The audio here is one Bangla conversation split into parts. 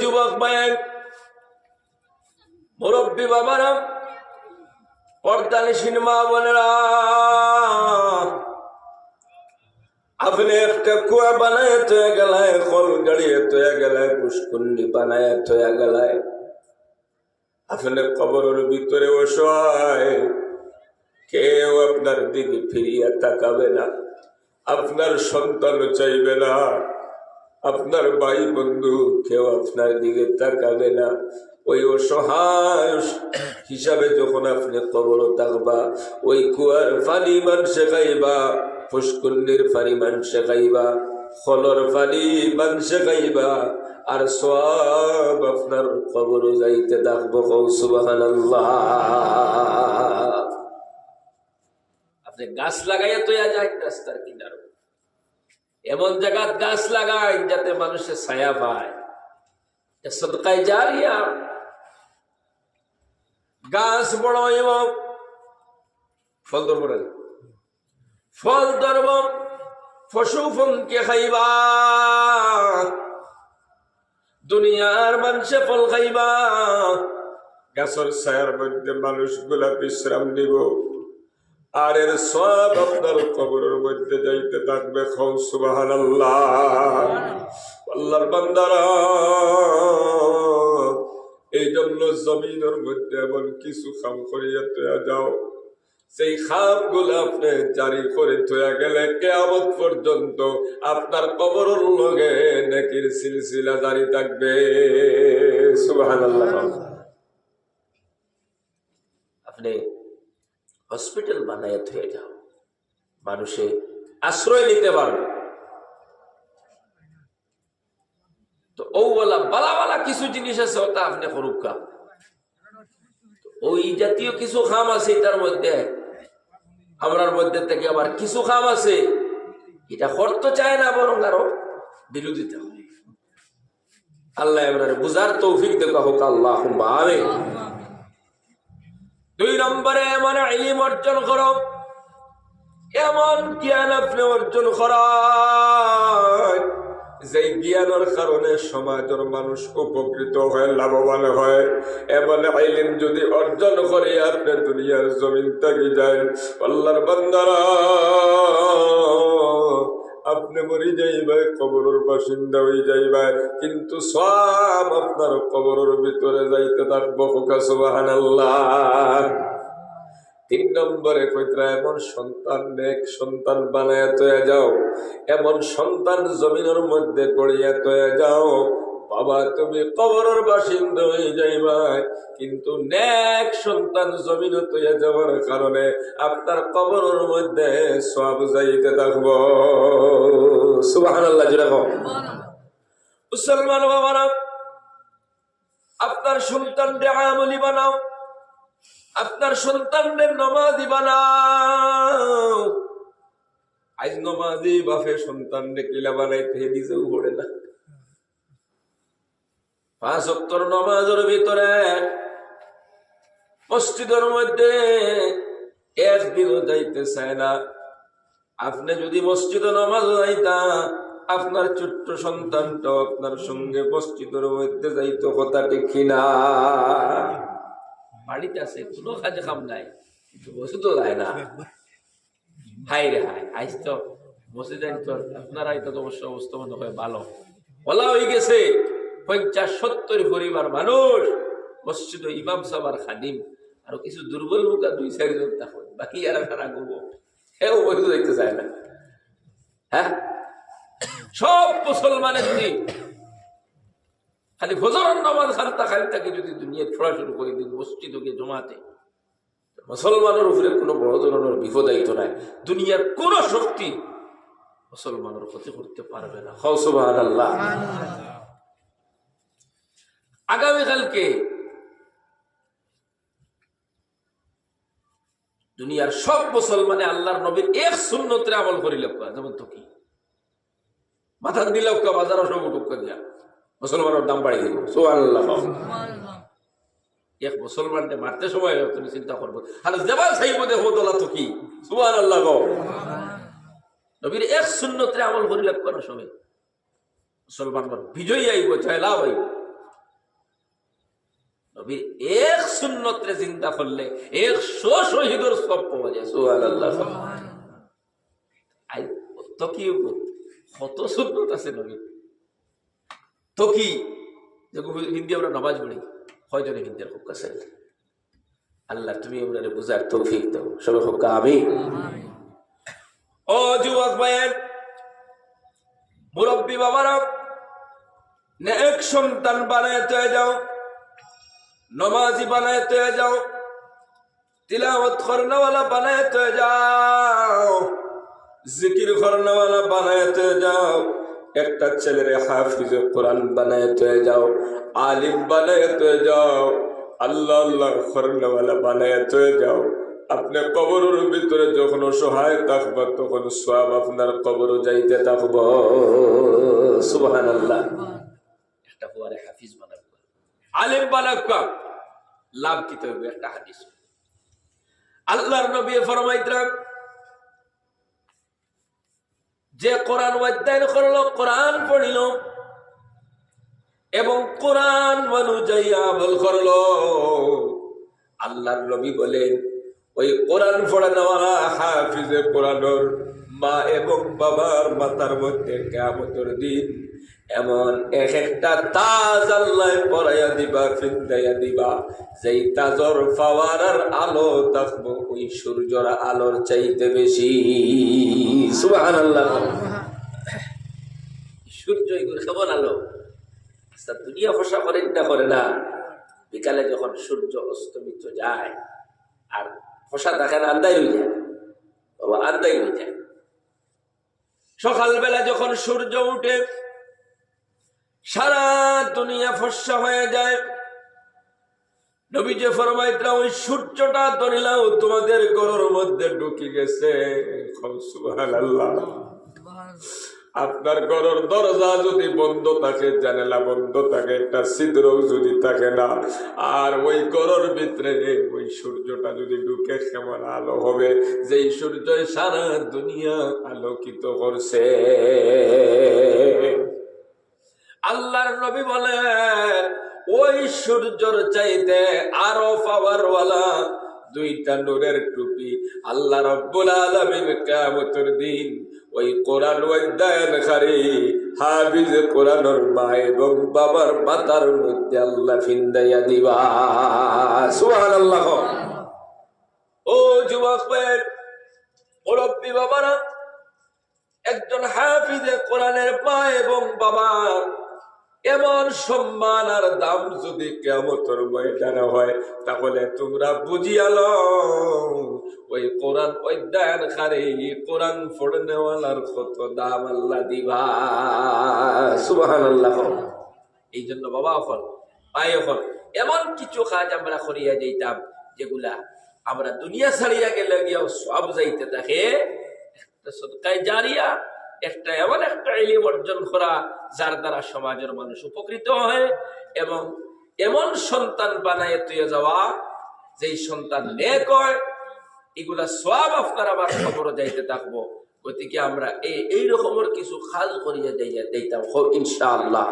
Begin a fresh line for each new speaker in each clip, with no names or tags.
যুবক ভাই মুরব্বী বাবারা পর্দানি সিনেমা বোনেরা, আপনি একটা কুয়া বানায় তৈয়া গেলায় কল গাড়িয়ে তৈয়া গেলায়, পুষ্কুন্ডি বানায় তৈয়া গেলায়। আপনি কবরের ভিতরে বসায় কেউ আপনার দিকে ফিরিয়ে তাকাবে না, আপনার সন্তান চাইবে না। আপনার ভাই বন্ধু, কেউ আপনার দিকে তাকাবে না। ওই অসহায় হিসাবে যখন আপনি কবর থাকবা, ওই কুয়ার পানি মানুষে খাইবা ফুসকুন্ডির পানি মানুষে খাইবা, ফলর পানি মানুষে খাইবা, আর সব আপনার কবর যাইতে থাকব সুবাহান আপনি গাছ লাগাইয়া তো যায় রাস্তার কিনারো। এমন জায়গাত গাছ লাগাই যাতে মানুষের ছায়া পায়। সদকায় জারিয়া। গাছ বড় এবং ফল ধরব ফল ধরব, পশু ফলকে খাইবা। দুনিয়ার মানুষে ফল খাইবা। গাছের ছায়ার মধ্যে মানুষগুলা বিশ্রাম নিব। আর এর সব আপনার কবরের মধ্যে যাইতে থাকবে এই জন্য জমিনের মধ্যে এমন কিছু খাম করিয়া তোয়া যাও। সেই খামগুলো আপনি জারি করে তোয়া গেলে কেয়ামত পর্যন্ত আপনার কবরের লগে নেকির সিলসিলা জারি থাকবে। সুবাহান আপনি হসপিটাল বানায় হয়ে যাও। মানুষে আশ্রয় নিতে পারবে। তো ওওয়ালা বালা কিছু জিনিস আছে, ওটা আপনি করুক কা। ওই জাতীয় কিছু খাম আছে, এটার মধ্যে, আমরার মধ্যে থেকে আবার কিছু খাম আছে, এটা করতে চায় না বরং আরও বিরোধিতা আল্লাহ এবার বুঝার তৌফিক দেখা হোক আল্লাহ আমি দুই নম্বরে এমন ইলিম অর্জন করো। এমন জ্ঞান আপনি অর্জন করায় যে জ্ঞানের কারণে সমাজের মানুষ উপকৃত হয়, লাভবান হয়। এমন আইলিম যদি অর্জন করে আপনি দুনিয়ার জমিন থেকে যায় আল্লাহর বান্দারা আপনি মরি যাইবে, কবরের বাসিন্দা হয়ে যাইবে। কিন্তু সব আপনার কবরের ভিতরে যাইতে থাকব সুবাহান তিন নম্বরে কইতরা, এমন সন্তান নেক সন্তান বানায় তয়া যাও। এমন সন্তান জমিনের মধ্যে পড়িয়া তয়া যাও। বাবা তুমি কবরের বাসিন্দা হয়ে যাইবা। কিন্তু নেক সন্তান জমিন তৈয়া যাওয়ার কারণে আপনার কবরের মধ্যে সব যাইতে থাকব। আল্লাহ যেরকম মুসলমান বাবারা আপনার সন্তানকে আমলি বানাও আপনার সন্তানদের নমাজি বানাও। আজ নমাজি বাপে সন্তানকে কিলা বানাইতে নিজেও পড়ে না। পাঁচ অক্টর নমাজের ভিতরে, মসজিদের মধ্যে একদিনও যাইতে চায় না। আপনি যদি মসজিদে নমাজ যাইতা, আপনার ছোট্ট সন্তানটাও আপনার সঙ্গে মসজিদের মধ্যে যাইতো কথা ঠিক না? বাড়িতে আছে, কোনো কাজে কাম নাই, কিন্তু তো যায় না। হাই রে হাই আইস তো তো, আপনার আইতো অবশ্য অবস্থা মনে হয় ভালো। বলা হয়ে গেছে পঞ্চাশ সত্তর পরিবার মানুষ, মসজিদ ইমাম সাবার খাদিম। আর কিছু দুর্বল মুখা দুই চারজন তখন। বাকি আর খারাপ করব সেও বসে যাইতে চায় না। হ্যাঁ? সব মুসলমানের দিন। খালি ফজরের নামাজ খান্তা খালি তাকে যদি দুনিয়া ছোড়া শুরু করে দিন মসজিদকে জমাতে মুসলমানের উপরে কোনো বড় ধরনের বিপদায়িত নাই। দুনিয়ার কোন শক্তি মুসলমানের ক্ষতি করতে পারবে না। হসবান আল্লাহ আগামীকালকে দুনিয়ার সব মুসলমানে আল্লাহর নবীর এক শূন্যতে আমল করিল যেমন তো কি? মাথা দিল বাজার সব উঠুক দিয়া? মুসলমানের দাম বাড়িয়ে দিব সুবহানাল্লাহ। এক মুসলমানকে মারতে সময় তুমি চিন্তা করব। দেবাল দোলা তো কি? আল্লাহ নবীর এক আমল সময়? মুসলমান বিজয়ী আইব চাই লাভ আইব নবীর এক সুন্নতরে চিন্তা করলে একশো শহীদর সব পাওয়া যায়, সুবহানাল্লাহ আই, তো কি কত আছে নবীর তো কি? হিন্দি আমরা আল্লাহ, তুমি আমরা বুঝার তৌফিক দাও, সবাই হোক আমি ও যুবক ভাইয়ের, মুরব্বী বাবারা নেক সন্তান বানাইতে যাও। নমাজি বানাইতে যাও তিলাওয়াত করনেওয়ালা বানাইতে যাও জিকির করনেওয়ালা বানাইতে যাও একটা ছেলের হাফিজ কোরআন বানাইতে যাও আলিম বানাইতে যাও আল্লাহ আল্লাহ করনেওয়ালা বানাইতে যাও। আপনি কবরের ভিতরে যখন সহায় থাকব তখন সব আপনার কবর যাইতে থাকব। সুবহান আল্লাহ একটা হাফিজ বানাবো। আলেম বানাকা লাভ তৈবে একটা হাদিস। আল্লাহর নবী ফরমাইতরাম যে কোরআন অধ্যয়ন করল, কোরআন পড়িল এবং কোরআন অনুযায়ী আমল করল। আল্লাহর নবী বলেন, ওই কোরআন পড়ানোয়ালা হাফিজে কোরআনর মা এবং বাবার মাথার মধ্যে কেমতর দিন এমন এক একটা তাজ আল্লাহ পরাইয়া দিবা, ফিন্দাইয়া দিবা। যেই তাজর ফাওয়ারার আলো থাকব, ওই সূর্যর আলোর চাইতে বেশি। সুবহানাল্লাহ। সূর্য এগুলো কেমন আলো? আচ্ছা দুনিয়া ফসা করেন না, করে না। বিকালে যখন সূর্য অস্তমিত যায়, আর ফসা দেখেন আন্দাই হয়ে যায়। বাবা আন্দাই হয়ে যায়। সকালবেলা যখন সূর্য উঠে, সারা দুনিয়া ফসা হয়ে যায়। নবীজে ফরমাইতরা ওই সূর্যটা ধরিলাম তোমাদের গরুর মধ্যে ঢুকে গেছে। আপনার ঘরের দরজা যদি বন্ধ থাকে, জানালা বন্ধ থাকে, একটা ছিদ্র যদি থাকে না, আর ওই ঘরের ভিতরে ওই সূর্যটা যদি ঢুকে, কেমন আলো হবে? যেই সূর্য সারা দুনিয়া আলোকিত করছে। আল্লাহর নবী বলেন, ওই সূর্যর চাইতে আরও পাওয়ার ওয়ালা দুইটা নূরের টুপি। আল্লাহ রব্বুল আলামিন কিয়ামতের দিন ওই কোরআন অধ্যয়নকারী হাফিজ কোরআনর মা এবং বাবার মাতার মধ্যে আল্লাহ ফিন্দাইয়া দিবা। সুবহানাল্লাহ। ও যুবক ভাইয়ের, মুরব্বী বাবারা, একজন হাফিজে কোরআনের মা এবং বাবা এমন সম্মান আর দাম যদি কেমতর ময়দানে হয়, তাহলে তোমরা বুঝিয়ালো ওই কোরআন অধ্যয়ন খারে কোরআন পড়নেওয়ালার কত দাম আল্লাহ দিবা। সুবাহান আল্লাহ এই জন্য বাবা এখন ভাই এখন এমন কিছু কাজ আমরা করিয়া যাইতাম, যেগুলা আমরা দুনিয়া ছাড়িয়া গেলে গিয়াও সব যাইতে থাকে একটা সদকায় জারিয়া একটা এমন একটা এলিম অর্জন করা যার দ্বারা সমাজের মানুষ উপকৃত হয় এবং এমন সন্তান বানায় তুই যাওয়া, যেই সন্তান নেক হয়, এগুলা সব আপনার আবার খবর যাইতে থাকব। গতিকে আমরা এই এই রকমের কিছু খাল করিয়া যাইয়া দিতাম ইনশাআল্লাহ।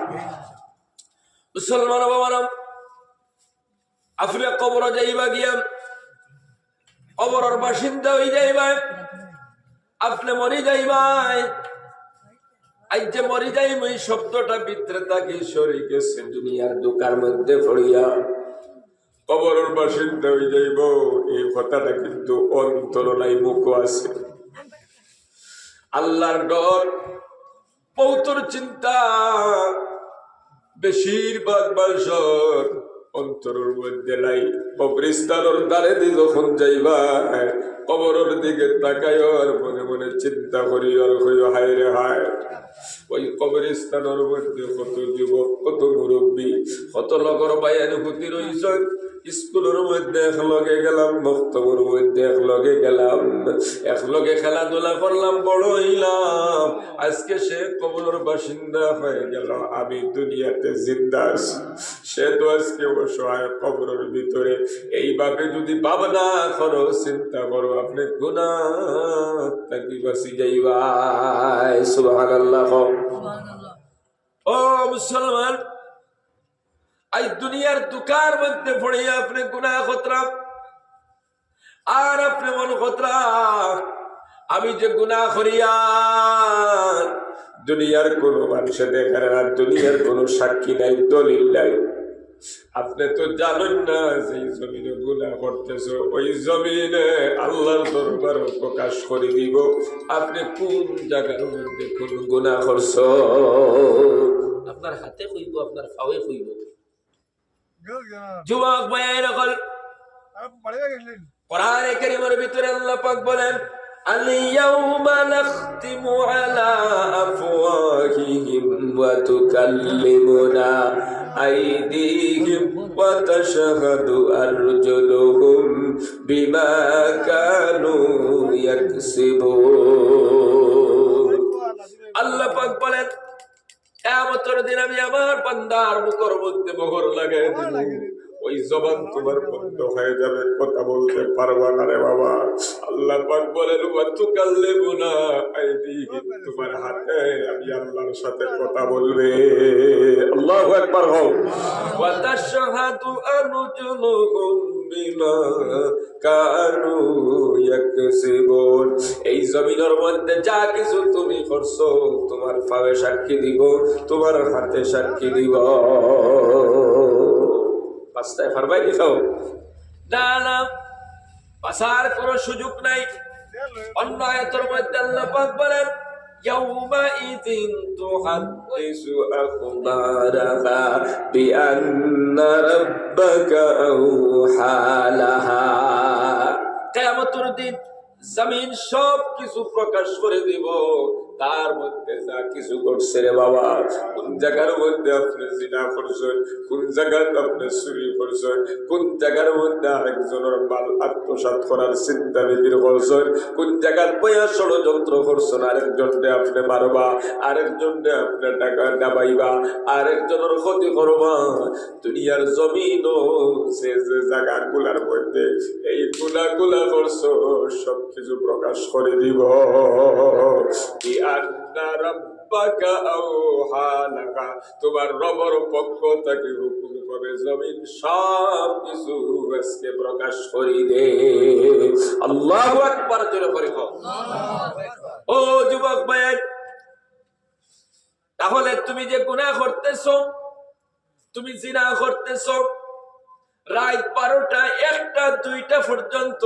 মুসলমান বাবারা আপনি কবর যাইবা গিয়া, কবরের বাসিন্দা হয়ে যাইবা আপনি মরি যাইবাই। আজ যে মরি যাইম ওই শব্দটা ভিতরে তাকে সরে গেছে দুনিয়ার দোকার মধ্যে পড়িয়া কবরের বাসিন্দা হয়ে যাইব, এই কথাটা কিন্তু অন্তর নাই মুখ আছে। আল্লাহর ডর, পৌতর চিন্তা, বেশিরভাগ বাসর অন্তরের মধ্যে নাই। কবরিস্তানোর দ্বারে দিয়ে যখন যাইবা, কবরের দিকে তাকাইও আর মনে মনে চিন্তা করি আর হইও হায় রে হায়, ওই কবরিস্তানোর মধ্যে কত যুবক, কত মুরব্বী, কত লগর বায়ানুভূতি রয়েছে। স্কুলের মধ্যে একলগে গেলাম বক্তব্যের মধ্যে একলগে গেলাম। একলগে খেলাধুলা করলাম বড় হইলাম। আজকে সে কবরের বাসিন্দা হয়ে গেল আমি দুনিয়াতে জিন্দা আছি। সে তো আজকে অসহায় কবরের ভিতরে। এইভাবে যদি ভাবনা করো চিন্তা করো আপনি গুণা তাকি বাসি যাইবাই। সুবহানাল্লাহ। ও মুসলমান এই দুনিয়ার দুকার মধ্যে পড়ে আপনি গুনাহ খতরা আর আপনি মন খতরা আমি যে গুনাহ করিয়া দুনিয়ার কোন মানুষে দেখে না দুনিয়ার কোন সাক্ষী নাই, দলিল নাই। আপনি তো জানেন না সেই জমিনে গুণা করতেছ, ওই জমিনে আল্লাহর দরবার প্রকাশ করে দিব। আপনি কোন জায়গার মধ্যে কোন গুণা করছ? আপনার হাতে কইব আপনার ফাওয়ে কইব যুবক ভাইয়ের নকল কোরআন কারীমের ভিতরে আল্লাহ পাক বলেন اليوم نختم على أفواههم وتكلمنا أيديهم وتشهد أرجلهم بما كانوا يكسبون আল্লাহ পাক বলেন কেমতর দিন আমি আমার বান্দার মুখর মধ্যে মোহর লাগাই দেব। ওই জবান তোমার বন্ধ হয়ে যাবে কথা বলতে পারবা না রে বাবা। আল্লাহ পাক বলেন তু কাল্লে গুনা তোমার হাতে আমি আল্লাহর সাথে কথা বলবে। আল্লাহু আকবার হও। ওয়া তাশহাদু আরজুলুহুম এই জমিনের মধ্যে যা কিছু তুমি করছ, তোমার পাবে সাক্ষী দিব, তোমার হাতে সাক্ষী দিব। পাঁচটায় ফারবাই দিখাও না না পাসার কোনো সুযোগ নাই। অন্য আয়াতের মধ্যে আল্লাহ পাক বলেন يومئذ تحدث أخبارها بأن ربك أوحى لها কেয়ামতের দিন জমিন সব কিছু প্রকাশ করে দিব তার মধ্যে যা কিছু করছে রে বাবা, কোন জায়গার মধ্যে আপনি জিনা করছেন, কোন জায়গায় আপনি চুরি করছেন, কোন জায়গার মধ্যে আরেকজনের মাল আত্মসাত করার চিন্তা বিধির করছেন, কোন জায়গার বয়া ষড়যন্ত্র করছেন, আরেকজনকে আপনি মারবা, আরেকজনকে আপনি টাকা ডাবাইবা আরেকজনের ক্ষতি করবা। দুনিয়ার জমিন সে যে জায়গাগুলার মধ্যে এই গুলা গুলা করছ সব কিছু প্রকাশ করে দিব। তাহলে তুমি যে গুনাহ করতেছ, তুমি জিনা করতেছ, রাত বারোটা একটা দুইটা পর্যন্ত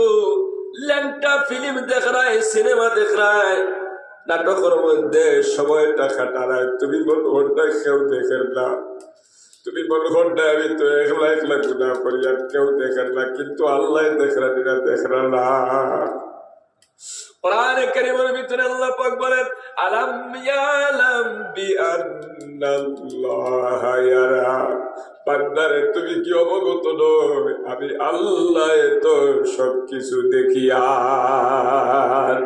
ল্যাংটা ফিল্ম দেখ রায়, সিনেমা দেখ রায় নাটকের মধ্যে সময়টা কাটারায় তুমি বল ঘণ্টা কেউ দেখেন না। তুমি বল ঘণ্টা আমি তো একলা একলা গুণা করি, আর কেউ দেখেন না। কিন্তু আল্লাহ দেখরা না দেখরা না। কোরআনে ভিতরে আল্লাহ পাক বলেন, আলাম ইয়ালাম বিআন্নাল্লাহা ইয়ারা। বান্দারে, তুমি কি অবগত নয়? আমি আল্লাহ তো সবকিছু দেখি, আর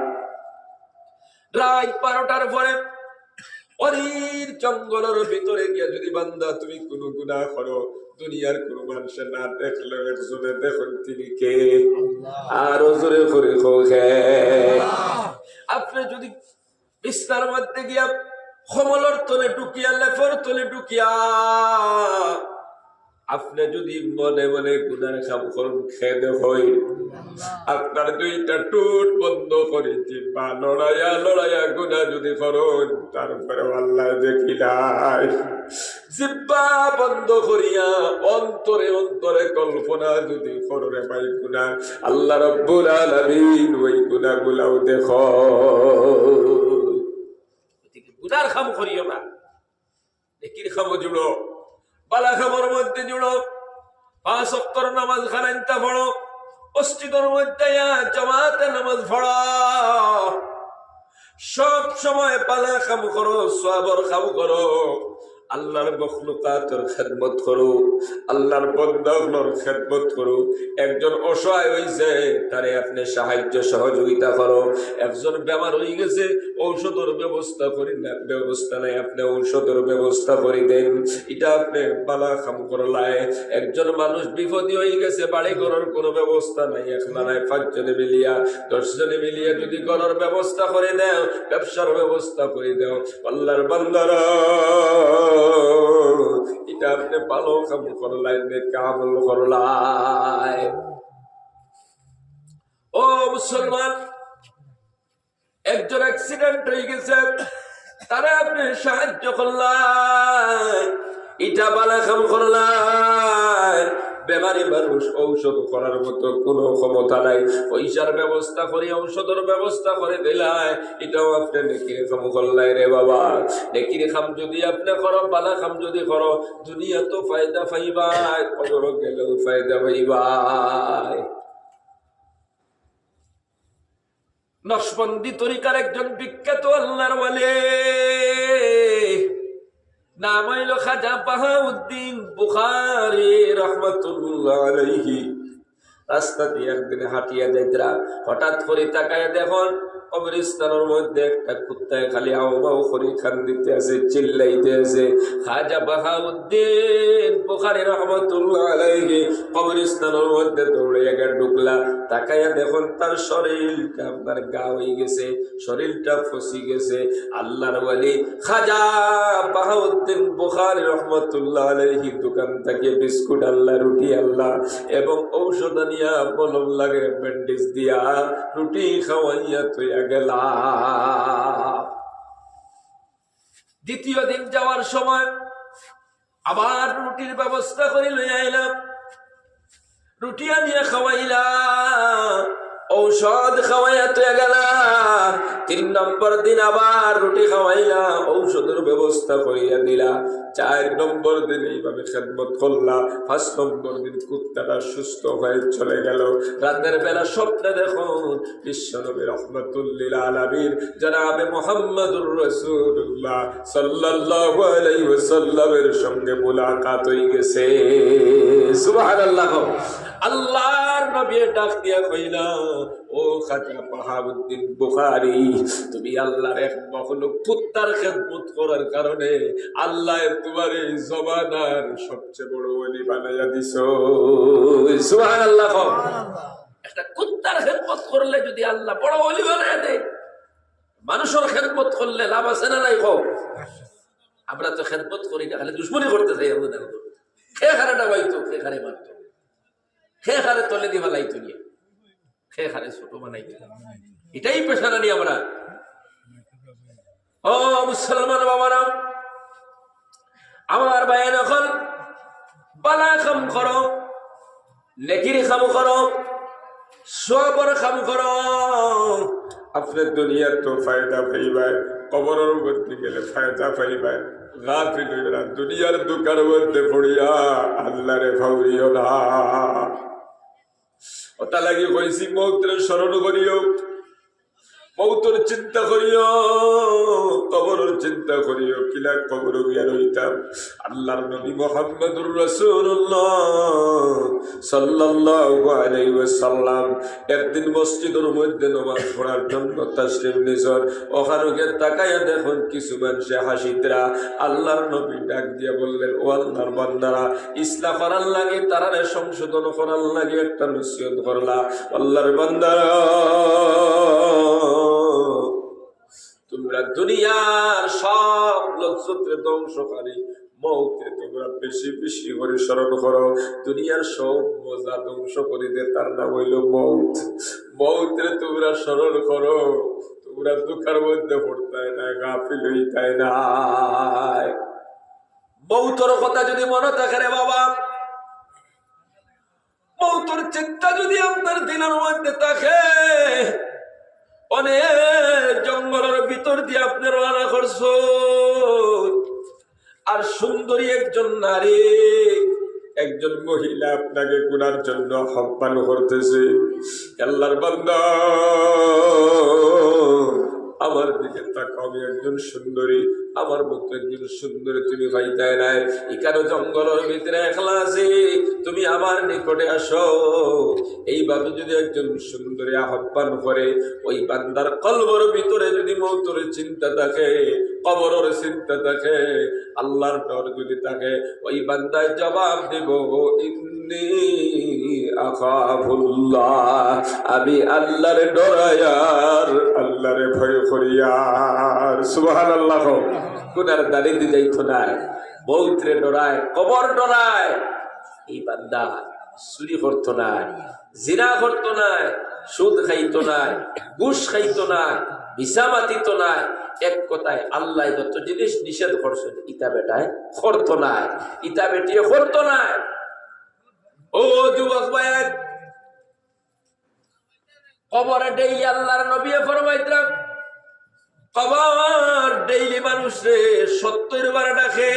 রাত বারোটার পরে অরির জঙ্গলের ভিতরে গিয়ে যদি বান্দা তুমি কোনো গুনাহ করো, দুনিয়ার কোন মানুষের না দেখলে একজনে দেখুন তিনি কে। জোরে করে আপনি যদি বিস্তার মধ্যে গিয়া কমলর তলে ঢুকিয়া লেফর তলে ঢুকিয়া আপনি যদি মনে মনে গুনার খাম করুন খেদে হই। আপনার দুইটা টুট বন্ধ করে জিব্বা লড়াইয়া লড়াইয়া গুনা যদি করুন তারপরে আল্লাহ দেখি নাই। জিব্বা বন্ধ করিয়া অন্তরে অন্তরে কল্পনা যদি কররে পাই গুনা আল্লাহ রব্বুল আলামিন ওই গুনাগুলাও দেখো। গুনার খাম করিও না। নেকির খামো জুড়ো বালা মধ্যে জুড়ো, পাঁচ অক্টর নামাজ খানাইতা পড়ো, মসজিদের মধ্যে জামাতে নামাজ পড়ো। সব সময় পালা খাম করো সবর খাম করো। আল্লাহর মখলুকাতের খেদমত করো, আল্লাহর বন্দাগুলোর খেদমত করো। একজন অসহায় হয়েছে তারে আপনি সাহায্য সহযোগিতা করো। একজন বেমার হয়ে গেছে ঔষধের ব্যবস্থা করি না ব্যবস্থা নাই, আপনি ঔষধের ব্যবস্থা করে দেন। এটা আপনি বালা খাম করলায় একজন মানুষ বিপদী হয়ে গেছে, বাড়ি ঘরের কোনো ব্যবস্থা নাই, একলা নাই, পাঁচজনে মিলিয়া, দশজনে মিলিয়া যদি ঘরের ব্যবস্থা করে দেও, ব্যবসার ব্যবস্থা করে দেও। আল্লাহর বান্দারা, এটা আপনি ভালো কাম করলাই কামল করলাই ও মুসলমান একজন অ্যাক্সিডেন্ট হয়ে গেছে। তারা আপনি সাহায্য করলেন। ইটা বালা কাম করলেন। বেমারি মানুষ ঔষধ করার মতো কোনো ক্ষমতা নাই। পয়সার ব্যবস্থা করে, ঔষধের ব্যবস্থা করে দিলাই এটাও আপনি নেকির খাম করলাই রে বাবা। নেকির খাম যদি আপনি করো, বালা খাম যদি করো, দুনিয়া তো ফায়দা পাইবাই কবর গেলেও ফায়দা পাইবাই। নসবন্দি তরিকার একজন বিখ্যাত আল্লাহর ওয়ালে নাম হইল খাজা বাহাউদ্দিন বুখারি রহমতুল্লাহ আলাইহি। রাস্তা দিয়ে একদিন হাঁটিয়া যাইতরা, হঠাৎ করে তাকায় দেখুন কবরস্থানের মধ্যে একটা কুত্তায় খালি আও বাও করে খান দিতে আছে, চিল্লাইতে আছে। খাজা বাহাউদ্দিন বুখারি রহমতুল্লাহ কবরস্থানের মধ্যে দৌড়ে গিয়ে ঢুকলা। তাকাইয়া দেখুন তার শরীরটা আপনার গা হয়ে গেছে, শরীরটা ফসি গেছে। আল্লাহর ওয়ালি খাজা বাহাউদ্দিন বুখারি রহমতুল্লাহ দোকান থেকে বিস্কুট আল্লাহ রুটি আল্লাহ এবং ঔষধ নিয়া মলম লাগে ব্যান্ডেজ দিয়া রুটি খাওয়াইয়া তুইয়া গেলা দ্বিতীয় দিন যাওয়ার সময় আবার রুটির ব্যবস্থা করে লইয়া এলাম। রুটি আনিয়া খাওয়াইলা ঔষধ খাওয়াইয়া তুই গেলা। তিন নম্বর দিন আবার রুটি খাওয়াইলা, ঔষধের ব্যবস্থা করিয়া দিলা। চার নম্বর দিন এইভাবে খেদমত করলা। পাঁচ নম্বর দিন কুত্তাটা সুস্থ হয়ে চলে গেল। রাতের বেলা স্বপ্নে দেখুন বিশ্বনবী রহমতুল্লিল আলমীর জনাবে মোহাম্মদুর রসুল্লাহ সাল্লাল্লাহু আলাইহি ওয়াসাল্লামের সঙ্গে মুলাকাত হয়ে গেছে। সুবহানাল্লাহ। আল্লাহর নবী ডাক দিয়া কইলা ও খাজা বাহাউদ্দিন বুখারী তুমি আল্লাহর এক মখলুক কুত্তার খেদমত করার কারণে আল্লাহ তোমার এই জমানার সবচেয়ে বড় ওলি বানাইয়া দিছ। সুবহানাল্লাহ একটা কুত্তার খেদমত করলে যদি আল্লাহ বড় ওলি বানাইয়া দেয় মানুষের খেদমত করলে লাভ আছে না নাই হোক আমরা তো খেদমত করি না খালি দুশ্মনী করতে চাই আমাদের খে খারে ডাবাইতো খে খারে মারতো? খে খারে তলে দিয়ে লাইতো নিয়ে। খে হারে ছোট বানাই এটাই পেশানা নিয়ে আমরা। ও মুসলমান বাবারা আমার বায়ান এখন, বালা খাম করো, নেকির খাম করো, সবর খাম করো। আপনার দুনিয়ার তো ফায়দা পাইবায় কবরের মধ্যে গেলে ফায়দা পাইবায় গাফিল দুনিয়ার দোকান মধ্যে পড়িয়া আল্লাহরে ফাউরিও না। ওটা লাগি কইছি মৌত্রের স্মরণ করিও। মৌতর চিন্তা করিও, কবরের চিন্তা করিও, কিলা কবর গিয়া রইতাম। আল্লাহর নবী মোহাম্মদুর রাসূলুল্লাহ সাল্লাল্লাহু আলাইহি ওয়াসাল্লাম একদিন মসজিদের মধ্যে নামাজ পড়ার জন্য তাশরিফ নিছর। ওখানে তাকাইয়া দেখুন কিছু মানুষে হাসিতরা। আল্লাহর নবী ডাক দিয়া বললেন, ও আল্লাহর বান্দারা, ইসলাম করার লাগে, তারারে সংশোধন করার লাগে একটা নসিহত করলা। আল্লাহর বান্দারা তোমরা দুনিয়ার সব লজ্জতে ধ্বংসকারী। মৌতে তোমরা বেশি বেশি করে স্মরণ করো। দুনিয়ার সব মজা ধ্বংস করে দে, তার নাম হইল মৌত। মৌতে তোমরা স্মরণ করো, তোমরা দুঃখের মধ্যে পড়তায় না, গাফিল হইতায় না। মৌতর কথা যদি মনে থাকে রে বাবা, মৌতর চিন্তা যদি আপনার দিনের মধ্যে থাকে অনেক জঙ্গলের ভিতর দিয়ে আপনি রানা করছ আর সুন্দরী একজন নারী, একজন মহিলা আপনাকে গুনার জন্য আহ্বান করতেছে। আল্লাহর বান্দা, আমার দিকে তাকাও, আমি একজন সুন্দরী। আমার মতো একজন সুন্দর তুমি ভাইতায় নাই। এখানে জঙ্গলের ভিতরে একলা আছি, তুমি আমার নিকটে আসো। এইভাবে যদি একজন সুন্দরী আহ্বান করে, ওই বান্দার কলবর ভিতরে যদি মৌতর চিন্তা থাকে কবরের চিন্তা থাকে আল্লাহর ডর যদি থাকে, ওই বান্দায় জবাব দেব, ইন্নি আখাফুল্লাহ। আমি আল্লাহরে ডরায়ার, আল্লাহরে ভয় করিয়ার। সুবহান আল্লাহ কোনার দাঁড়িয়ে যাইতো না বৌত্রে ডরায়, কবর ডরায়। এই বান্দা চুরি করতো না জিনা করতো না সুদ খাইতো না ঘুষ খাইতো না ভিসা মাতিত না এক কথায় আল্লাহ যত জিনিস নিষেধ করছেন। ইতা বেটায় করতো না ইতা বেটিয়ে করতো না ও যুবক ভাইয়ের, কবরে ডেইলি আল্লাহর নবী ফরমাইতরাম কবর ডেইলি মানুষ সত্তর বার ডাকে।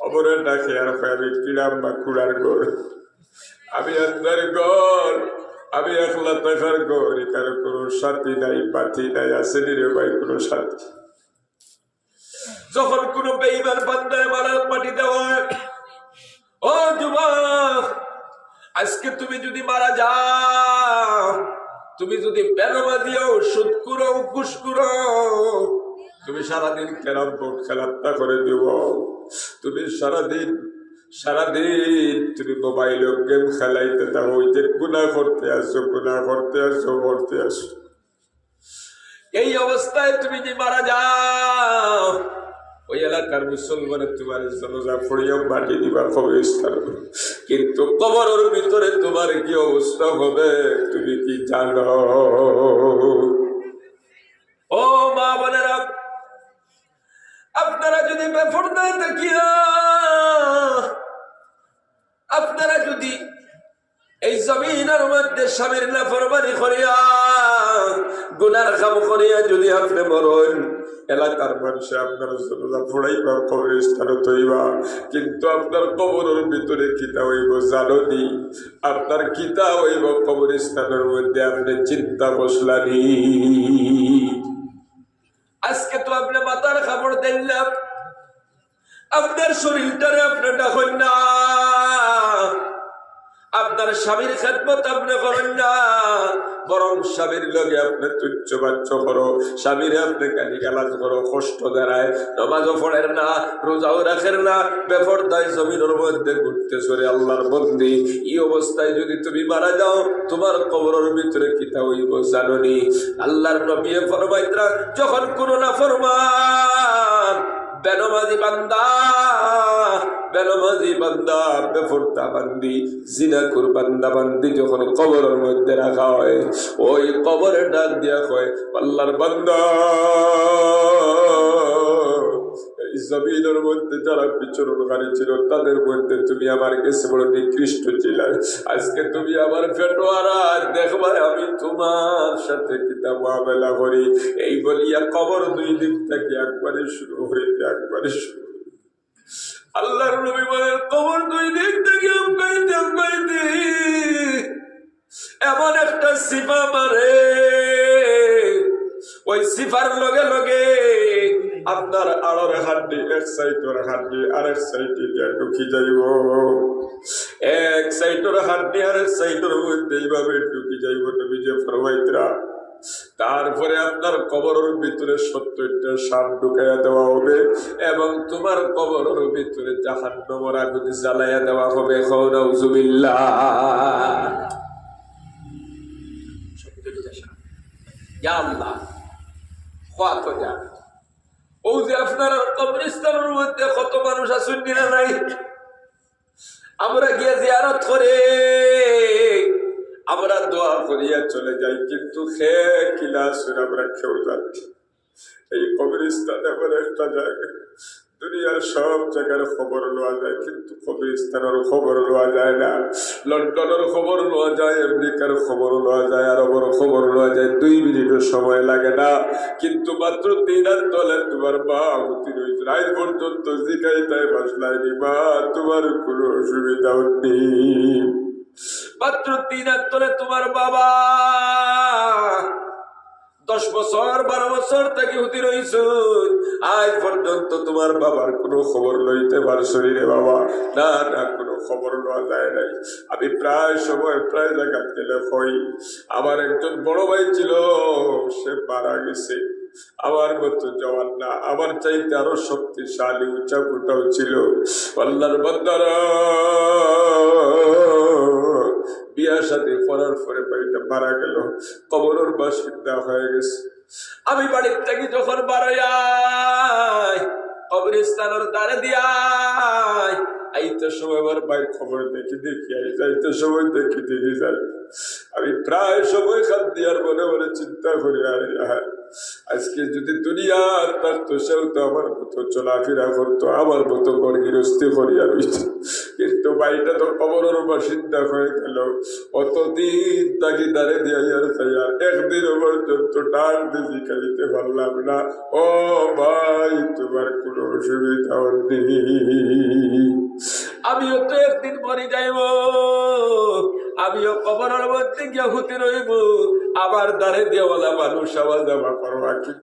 কবরের ডাকে আর আমি কিরাম বা গোর আমি আন্দার গর আমি একলা থাকার গর এখানে কোনো সাথী নাই পাথি নাই, আসেনি রে ভাই, কোনো সাথী যখন কোনো বেইমান বান্দায় মারার মাটি দেওয়া ও যুবক, আজকে তুমি যদি মারা যাও, তুমি যদি বেলমা দিও করো ঘুষ করো তুমি সারাদিন ক্যারাম বোর্ড খেলাটা করে দিব। তুমি সারাদিন সারাদিন তুমি মোবাইল গেম খেলাইতে থাকো, ওই যে গুণা করতে আসো গুণা করতে আসো করতে আসো। এই অবস্থায় তুমি যে মারা যাও? ওই এলাকার মুসলমানের তোমার জনজা মাটি দিবা কিন্তু কবরের ভিতরে তোমার কি অবস্থা হবে, তুমি কি জানো? ও মা বোনেরা আপনারা যদি বেফরদায় থাকিয়া আপনারা যদি এই জমিনের মধ্যে স্বামীর নাফরমানি করিয়া, গুনার কাম করিয়া যদি আপনি মরণ এলাকার মানুষে আপনার জনতা ফুড়াইবা, কবরস্থান তৈবা। কিন্তু আপনার কবরের ভিতরে কিতা হইব জাননি আপনার কিতা হইব কবরস্থানের মধ্যে আপনি চিন্তা বসলানি আজকে তো আপনি মাথার খাবার দিলাম। আপনার শরীরটারে আপনারটা হই না আপনার স্বামীর খেদমত আপনি করেন না। বরং স্বামীর লগে আপনি তুচ্ছ বাচ্চ করো। স্বামীরে আপনি কালি গালাজ করো, কষ্ট দেয় নমাজও পড়েন না, রোজাও রাখেন না। বেফরদায় জমিনের মধ্যে ঘুরতে সরে আল্লাহর বন্দি। এই অবস্থায় যদি তুমি মারা যাও, তোমার কবরের ভিতরে কিতা হইব জাননি। আল্লাহর নবী ফরমাইতরা যখন কোনো না ফরমান বেনমাজি বান্দা বেনমাজি বান্দা, বেফরতা বান্দি জিনাকুর বান্দা বান্দি যখন কবরের মধ্যে রাখা হয়, ওই কবরে ডাক দিয়া হয় আল্লাহর বান্দা জমিনের মধ্যে যারা বিচরণকারী ছিল, তাদের মধ্যে তুমি আমার কাছে বড় নিকৃষ্ট ছিলে আজকে তুমি আমার ফেটোয়ারা দেখবার আমি তোমার সাথে কিতাব মোকাবেলা করি এই বলিয়া কবর দুই দিক থেকে একবারে শুরু হইতে একবারে শুরু। আল্লাহর নবী বলেন, কবর দুই দিক থেকে আমগাইতে আমগাইতে এমন একটা সিফা মারে। ওই সিফার লগে লগে আপনার আড়র হাড্ডি, এক সাইডের হাড্ডি, আরেক সাইডে গিয়ে ঢুকি যাইব। এক সাইডের হাড্ডি, আরেক সাইডের মধ্যে এইভাবে ঢুকি যাইব তুমি যে ফরমাইতরা। তারপরে আপনার কবরের ভিতরে সত্তরটা সাপ ঢুকাইয়া দেওয়া হবে এবং তোমার কবরের ভিতরে জাহান্নমর আগুন জ্বালাইয়া দেওয়া হবে। কত ও যে আপনার আমরা গিয়ে জিয়ারত করে। আমরা দোয়া করিয়া চলে যাই, কিন্তু খে কিলাসুর আমরা খেউ যাচ্ছি। এই কবরিস্তান এমন একটা জায়গা। দুনিয়ার সব জায়গার খবর লওয়া যায়, কিন্তু কবরিস্তানের খবর লওয়া যায় না। লন্ডনের খবর লওয়া যায়, আমেরিকার খবর লওয়া যায়, আরবের খবর লওয়া যায়, দুই মিনিটের সময় লাগে না। কিন্তু মাত্র তিন হাত তলে তোমার মা হুতি রয়েছে রাত পর্যন্ত জিকাই তাই বাসলাইনি মা, তোমার কোনো অসুবিধা নেই। মাত্র তিন তলে তোমার বাবা। দশ বছর, বারো বছর থেকে হুতি রইছ আজ পর্যন্ত তোমার বাবার কোনো খবর লইতে পারছ রে বাবা। না না, কোনো খবর লওয়া যায় নাই। আমি প্রায় সময়, প্রায় জায়গা গেলে হই। আমার একজন বড় ভাই ছিল, সে মারা গেছে। আমার মতো জওয়ান না, আমার চাইতে আরও শক্তিশালী, উঁচা কোটাও ছিল। আল্লাহর বন্দারা বিয়া সাথে করার পরে বাড়িটা মারা গেল। কবরের বাসিন্দা হয়ে গেছে। আমি বাড়ির থেকে যখন বারোয়াই কবরস্থানের দ্বারে দিয়াই। আইতে সময় আমার ভাইয়ের খবর দেখি দেখি আই যাইতে সময় দেখি দেখি, যাই। আমি প্রায় সময় খান দিয়ার মনে মনে চিন্তা করি আরে আজকে যদি দুনিয়ার থাকতো সেও তো আমার মতো চলাফেরা করতো, আমার মতো করে গৃহস্থী করিয়া রইত কিন্তু বাড়িটা তো কবরের বাসিন্দা হয়ে গেল। অতদিন তাকে দাঁড়ে দিয়া যাইয়া একদিন পর্যন্ত ডাক দিদি খাইতে পারলাম না। ও ভাই, তোমার কোনো অসুবিধা নেই আমিও তো একদিন মরে যাইব। আমিও কবরের মধ্যে গিয়া হতে রইব। আবার দাঁড়ে দেওয়ালা মানুষ আবার জমা করবা